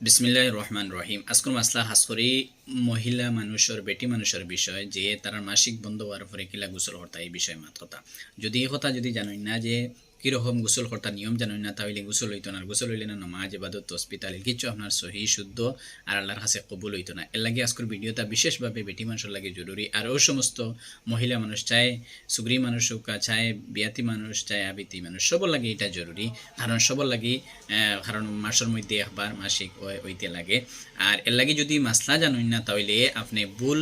বিসমিল্লাহ রহমান রহিম আজকুর মাসলা হাস করি মহিলা মানুষের, বেটি মানুষের বিষয়, যে তার মাসিক বন্ধ হওয়ার পরে কিলা গোসল হর্তা এই বিষয়ে মাত কথা যদি এই কথা যদি জানোই না যে কীরকম গোসল কর্তার নিয়ম জানোই না? তাহলে গোসল হইতো না। গোসল হইলে না নমাজ এবাদত তসপিতাল কিছু আপনার সহি, শুদ্ধ আর আল্লাহর কাছে কবুল হইতো না। এর লাগে আজকের ভিডিওটা বিশেষভাবে বেটি মানুষের লাগে জরুরি। আর ও সমস্ত মহিলা মানুষ চায়, সুগ্রী মানুষ হোক চায় বিয়াতি মানুষ, চায় আবিতি মানুষ, সবর লাগে এটা জরুরি। কারণ সবর লাগে কারণ মাসের মধ্যে একবার মাসিক ওইতে লাগে। আর এর লাগে যদি মাসলা জানুন না, তাহলে আপনি ভুল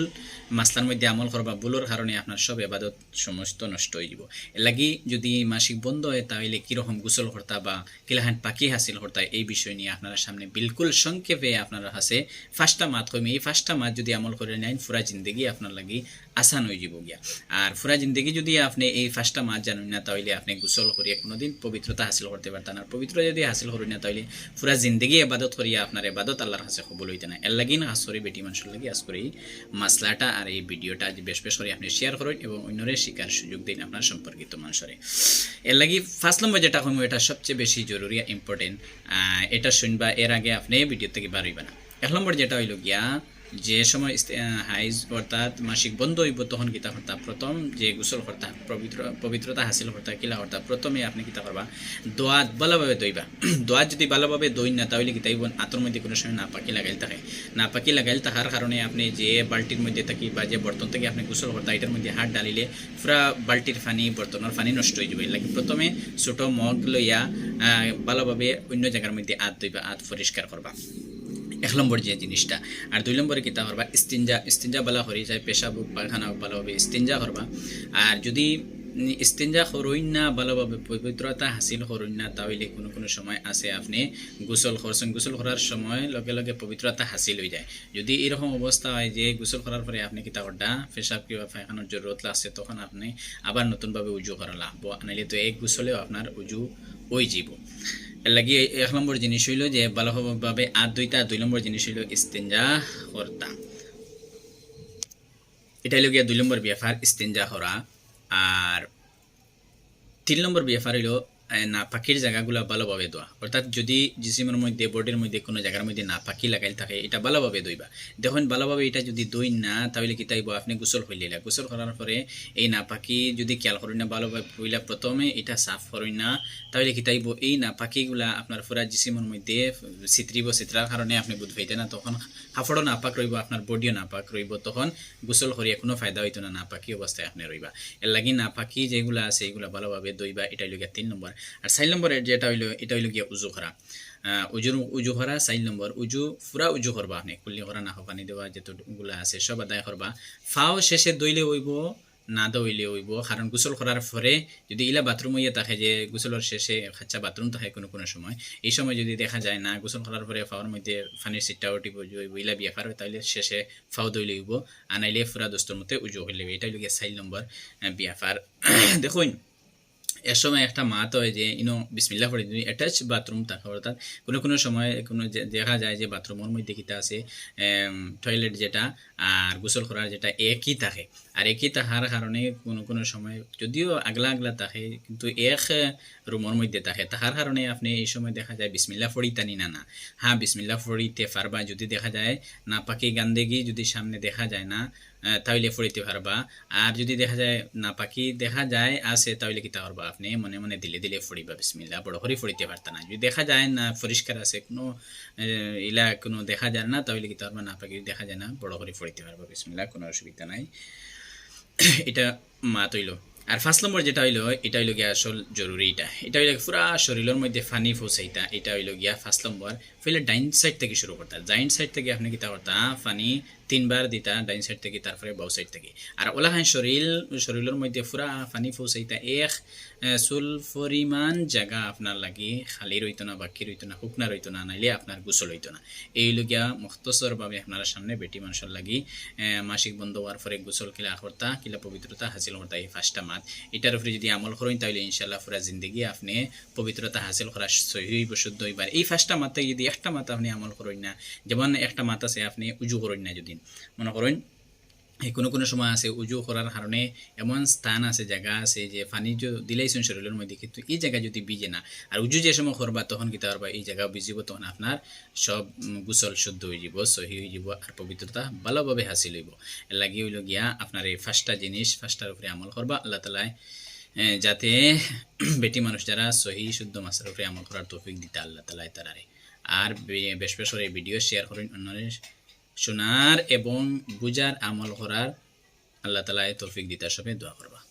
মাসলার মধ্যে আমল করবা, ভুলের কারণে আপনার সব এবাদত সমস্ত নষ্ট হয়ে যাব এর লাগি যদি মাসিক বন্ধ হয় তাহলে কীরকম গোসল করতা বা কিলাহান পাখি হাসিল করতা এই বিষয় নিয়ে আপনারা সামনে বিলকুল সংক্ষেপে আপনারা হাসে ফার্স্টটা মাত কমে এই ফার্স্টটা মাত যদি আমল করে নেন, ফুরা জিন্দগি আপনার লাগি আসান হয়ে যাব গিয়া। আর ফুরা জিন্দগি যদি আপনি এই ফার্স্টটা মাত জানুন না, তাহলে আপনি গোসল করিয়া কোনোদিন পবিত্রতা হাসিল করতে পারতেন আর পবিত্র যদি হাসিল করি না, তাহলে পুরা জিন্দগি এবাদত করিয়া আপনার এবাদত আল্লাহর কাছে কবুল হইতে না। এর লাগি না আসরি বেটি মানুষের লাগি আজ করে এই মাসলাটা আর এই ভিডিওটা বেশ বেশ করে আপনি শেয়ার করুন এবং অন্যরে শিকার সুযোগ দিন আপনার সম্পর্কিত মানুষরে। এর লাগি ফার্স্ট নম্বর যেটা কমু এটা সবচেয়ে বেশি জরুরি ইম্পর্টেন্ট এটা শুনবা, এর আগে আপনি ভিডিও থেকে হইবা না। এক নম্বর যেটা হইল গিয়া যে সময় হাইজ অর্থাৎ মাসিক বন্ধ হইব, তখন কিতা করতা প্রথম যে গোসল করতা পবিত্র পবিত্রতা হাসিল করতা কিলা করতা প্রথমে আপনি কিতা করবা দোয়াত ভালোভাবে দইবা। দোয়াত যদি ভালোভাবে দই না, তাহলে কিতা হইব আতর মধ্যে কোনো সময় না পাকি লাগাইল থাকে। না পাকি লাগাইল থাকার কারণে আপনি যে বালতির মধ্যে থাকি বা যে বর্তন থেকে, আপনি গোসল করতা এটার মধ্যে হাত ডালিলে পুরা বালতির পানি বর্তনের পানি নষ্ট হয়ে যাবে। লাগে প্রথমে ছোট মগ লইয়া ভালোভাবে অন্য জায়গার মধ্যে আত দইবা, আত পরিষ্কার করবা। এক নম্বর যে জিনিসটা। আর দুই নম্বরে কিতা করবা ইস্তিনজা ইস্তিনজা বালা হরি যায় পেশাব পায়খানা হোক ভালোভাবে ইস্তিনজা করবা আর যদি উম, ইস্তিনজা করইন না ভালোভাবে পবিত্রতা হাসিল করইন না তাহলে কোনো কোনো সময় আছে আপনি গোসল করছেন। গোসল করার সময় লগে লগে পবিত্রতা হাসিল হয়ে যায়। যদি এরকম অবস্থা হয় যে গোসল করার পরে আপনি কিতা করডা পেশাব কিংবা পায়খানার জরুরত লাগছে তখন আপনি আবার নতুনভাবে উজু করা লাগবো। নাইলে তো এক গোসলেও আপনার উজু ওই এর লাগি এক নম্বর জিনিস হইল যে ভালোভাবে আর দুইটা, দুই নম্বর জিনিস হইল ইস্তেঞ্জা কর্তা। এটা হইল গিয়া দুই নম্বর ব্যাপার ইস্তেঞ্জা করা। আর তিন নম্বর ব্যাপার হইল না, পাখির জায়গাগুলো ভালোভাবে দোয়া অর্থাৎ যদি জিসিমের মধ্যে বডির মধ্যে কোনো জায়গার মধ্যে না পাখি লাগাইল থাকে, এটা ভালোভাবে দইবা দেখুন, ভালোভাবে এটা যদি দই না, তাহলে কি তাইব? আপনি গোসল হইলিলা গোসল করার পরে এই না পাখি যদি খেয়াল করেন না, ভালোভাবে হইলা প্রথমে এটা সাফ করেন না, তাহলে কি তাইব? এই না পাখিগুলা আপনার পুরা জিসিমের মধ্যে চিত্রিব চিত্রার কারণে আপনি বুধ পাইতে না, তখন হাফড়ও নাপাক রইব, আপনার বডিও নাপাক রইব, তখন গোসল করিয়া কোনো ফায়দা হইতো না নাপাকি অবস্থায় আপনি রইবা। এর লাগি নাপাকি যেগুলো আছে, এগুলো ভালোভাবে দইবা এটা হইল তিন নম্বর। আর চার নম্বরের যেটা হইল, এটা হইল গিয়া উজু করা। উজুর উজু করা চার নম্বর, উজু পুরা উজু করবা। আপনি কুল্লি করা না পানি দেওয়া যেতগুলা আছে, সব আদায় করবা। ফাও শেষে দইলে হইব, না দইলে হইব। কারণ গোসল করার পরে যদি ইলা বাথরুম হইয়া থাকে যে, গোসলের শেষে খাচ্চা বাথরুম থাকে কোনো কোনো সময়, এই সময় যদি দেখা যায় না, গোসল করার পরে ফাওয়ার মধ্যে ফানির সিটটা উঠিব ইলা বিয়া ফার তাহলে শেষে ফাও দইলে হইব। আনাইলে ফুরা দোস্তর মতে উজু হইলে। এটা গিয়ে চার নম্বর বিয়া ফার দেখুন এর সময় একটা মাত হয় যে ইনো বিসমিল্লা করে যদি অ্যাটাচ বাথরুম থাকে অর্থাৎ কোনো কোনো সময় কোনো দেখা যায় যে বাথরুমের মধ্যে কিতা আছে টয়লেট যেটা আর গোসল করার যেটা একই থাকে। আর একই থাকার কারণে কোনো কোনো সময় যদিও আগলা আগলা থাকে, কিন্তু এক রুমের মধ্যে থাকে। তাহার কারণে আপনি এই সময় দেখা যায় বিসমিল্লা ফড়িতানি না না। হ্যাঁ বিসমিল্লা ফড়িতে পারবা। যদি দেখা যায় না পাকি গান্দেগি যদি সামনে দেখা যায় না তাহলে ফড়িতে পারবা। আর যদি দেখা যায় না পাখি দেখা যায় আছে, তাহলে কিতা করবা আপনি? মনে মনে দিলে দিলে ফড়িবা বিসমিল্লা বড় করে ফড়িতে পারতা না। যদি দেখা যায় না পরিষ্কার আছে, কোনো ইলা কোনো দেখা যায় না, তাহলে কিতা করবা? না পাখি দেখা যায় না, বড় করে ফড়িতে পারবা বিসমিল্লা কোনো অসুবিধা নাই। এটা মা তৈল আর ফার্স্ট নম্বর যেটা হইল, এটা হইল গিয়া আসল জরুরি এটা এটা হইল পুরা শরীরের মধ্যে ফানি ফোসাইতা। এটা হইল গিয়া ফার্স্ট নম্বর। ফেলে ডাইন সাইড থেকে শুরু করতা। ডাইন সাইড থেকে আপনি কিতা করতা, ফানি তিনবার দিতা, ডাইন সাইড থেকে, তারপরে বাউ সাইড থেকে। আর ওলাহান শরীর শরীরের মধ্যে পুরা ফানি ফোসাইতা এক চুল পরিমাণ জায়গা আপনার লাগি, খালি রইতো না, বাকি রইতো না, শুকনা রইতো না, নাইলে আপনার গোসল হইতো না। এই লগিয়া মুক্তসরভাবে আপনার সামনে বেটি মানুষের লাগি মাসিক বন্ধ হওয়ার পরে গোসল কিলা করতা কিলা পবিত্রতা হাসিল করতা এই ফার্স্টটা মাত। এটার উপরে যদি আমল করেন তাহলে ইনশাল্লাহ পুরা জিন্দগি আপনি পবিত্রতা হাসিল করা সহি শুদ্ধ হইবার এই ফার্স্টটা মাতে যদি একটা মাত আপনি আমল করেন না, যেমন একটা মাত আছে, আপনি উজু করেন না যদি মনে করেন কোনো কোনো সময় আছে উজু করার কারণে এমন স্থান আছে, জায়গা আছে যে পানি দিলেইছেন শরীরের মধ্যে কিন্তু এই জায়গা যদি ভিজে না, আর উজু যে সময় করবা তখন কি পারবা এই জায়গা ভিজিব, তখন আপনার সব গোসল শুদ্ধ হয়ে যাব, সহি হয়ে যাব, আর পবিত্রতা ভালোভাবে হাসিল হইব। লাগি হইল গিয়া আপনার এই ফার্স্টটা জিনিস ফার্স্টটার উপরে আমল করবা, আল্লাহ তালায় যাতে বেটি মানুষ যারা সহি, শুদ্ধ মাসের উপরে আমল করার তৌফিক দিতে আল্লাহ তালায় তারারে। আর বেশ বেশ করে ভিডিও শেয়ার করেন অন্যের শোনার এবং বুজার আমল করার আল্লাহ তালায় তৌফিক দিতে সবে দোয়া করবা।